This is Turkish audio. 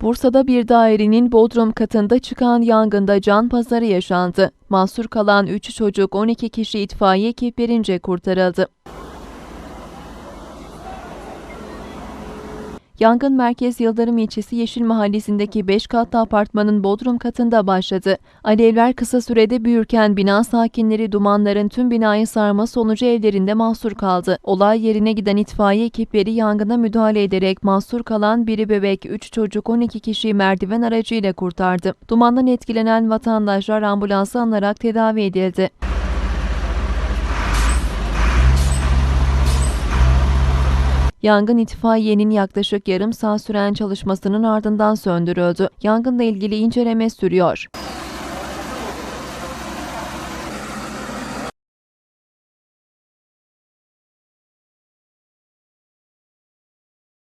Bursa'da bir dairenin bodrum katında çıkan yangında can pazarı yaşandı. Mahsur kalan 3 çocuk 12 kişi itfaiye ekiplerince kurtarıldı. Yangın Merkez Yıldırım ilçesi Yeşil Mahallesi'ndeki 5 katlı apartmanın bodrum katında başladı. Alevler kısa sürede büyürken bina sakinleri dumanların tüm binayı sarma sonucu evlerinde mahsur kaldı. Olay yerine giden itfaiye ekipleri yangına müdahale ederek mahsur kalan biri bebek, 3 çocuk 12 kişiyi merdiven aracıyla kurtardı. Dumandan etkilenen vatandaşlar ambulansa alınarak tedavi edildi. Yangın itfaiyenin yaklaşık yarım saat süren çalışmasının ardından söndürüldü. Yangınla ilgili inceleme sürüyor.